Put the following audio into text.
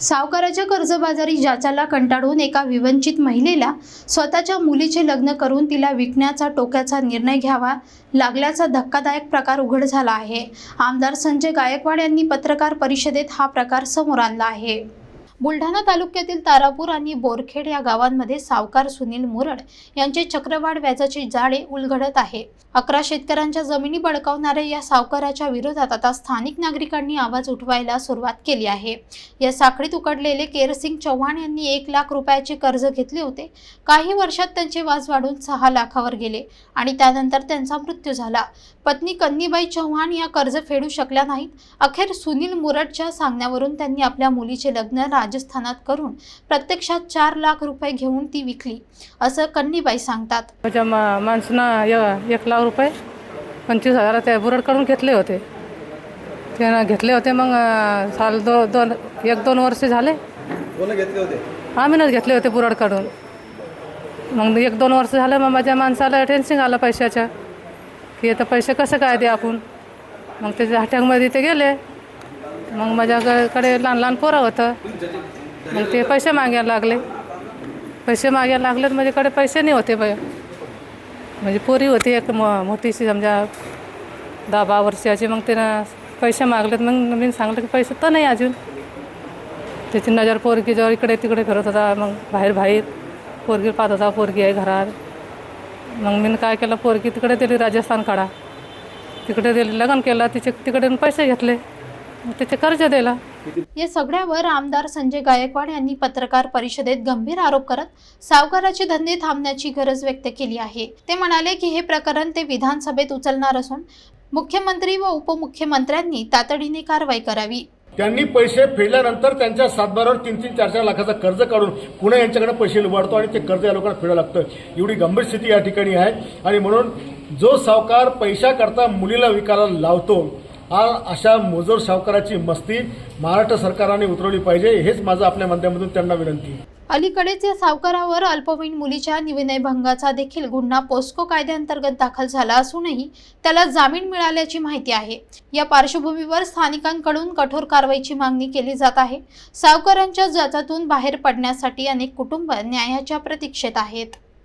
सावकाराच्या कर्जबाजारी जाचाला कंटाळून एका विवंचित महिलेला स्वतःच्या मुलीचे लग्न करून तिला विकण्याचा टोक्याचा निर्णय घ्यावा लागल्याचा धक्कादायक प्रकार उघड झाला आहे. आमदार संजय गायकवाड यांनी पत्रकार परिषदेत हा प्रकार समोर आणला आहे. बुलढाणा तालुक्यातील तारापूर आणि बोरखेड या गावांमध्ये सावकार सुनील मुरड यांचे चक्रवाढ व्याजाचे जाळे उलगडत आहे. अकरा शेतकऱ्यांच्या जमिनी बळकावणाऱ्या या सावकाराच्या विरोधात आता स्थानिक नागरिकांनी आवाज उठवायला सुरुवात केली आहे. या साखळीत उकडलेले केरसिंग चव्हाण यांनी एक लाख रुपयाचे कर्ज घेतले होते. काही वर्षात त्यांचे वाज वाढून सहा लाखावर गेले आणि त्यानंतर त्यांचा मृत्यू झाला. पत्नी कन्नीबाई चव्हाण या कर्ज फेडू शकल्या नाहीत. अखेर सुनील मुरडच्या सांगण्यावरून त्यांनी आपल्या मुलीचे लग्न राज राजस्थानात करून प्रत्यक्षात चार लाख रुपये घेऊन ती विकली असं कन्नीबाई सांगतात. माझ्या मा माणसानं य- एक लाख रुपये पंचवीस हजार त्या बुरडकडून घेतले होते. त्यानं घेतले होते मग साल दो दोन एक दोन वर्ष झाले. घेतले होते? आम्हीच घेतले होते बुरडकडून मग एक दोन वर्ष झालं मग माझ्या माणसाला टेन्शन आलं पैशाच्या. की आता पैसे कसं काय दे आपण? मग त्याच्या हट्यामध्ये ते गेले. मग माझ्याकडे लहान लहान पोरं होतं. मग ते पैसे मागायला लागले. पैसे मागायला लागले तर माझ्याकडे पैसे नाही होते बाय म्हणजे पोरी होती एक मो मोठीशी समजा दहा बारा वर्षाची. मग तिनं पैसे मागलेत मग मी सांगलं की पैसे तर नाही अजून. त्याची नजर पोरगी जवळ इकडे तिकडे फिरत होता. मग बाहेर बाहेर पोरगी पाहत होता. पोरगी आहे घरात. मग मी काय केलं? पोरगी तिकडे दिली राजस्थान काढा. तिकडे दिली लग्न केलं. तिचे तिकडे पैसे घेतले. तिचे कर्ज दिला. या सगळ्यावर आमदार संजय गायकवाड यांनी पत्रकार परिषदेत गंभीर आरोप करत सावकाराचे धंदे थांबण्याची गरज व्यक्त केली आहे. ते म्हणाले की हे प्रकरण ते विधानसभेत उचलणार असून मुख्यमंत्री व उपमुख्यमंत्र्यांनी तातडीने कारवाई करावी. त्यांनी पैसे फेडल्यानंतर त्यांच्या सातबारावर तीन तीन चार चार लाखाचं कर्ज काढून पुन्हा यांच्याकडे पैसे लुबाडतो आणि ते कर्ज या लोकांना फेडावं लागतं. एवढी गंभीर स्थिती या ठिकाणी आहे. आणि म्हणून जो सावकार पैशाकरता मुलीला विकायला लावतो हा अशा मोजोर सावकाराची मस्ती महाराष्ट्र सरकारने उतरवली पाहिजे हेच माझं आपल्या माध्यमातून त्यांना विनंती. अलीकडेच या सावकारावर अल्पवयीन मुलीच्या निविनयभंगाचा देखील गुन्हा पोस्को कायद्याअंतर्गत दाखल झाला असूनही त्याला जामीन मिळाल्याची माहिती आहे. या पार्श्वभूमीवर स्थानिकांकडून कठोर कारवाईची मागणी केली जात आहे. सावकारांच्या जाचातून बाहेर पडण्यासाठी अनेक कुटुंब न्यायाच्या प्रतीक्षेत आहेत.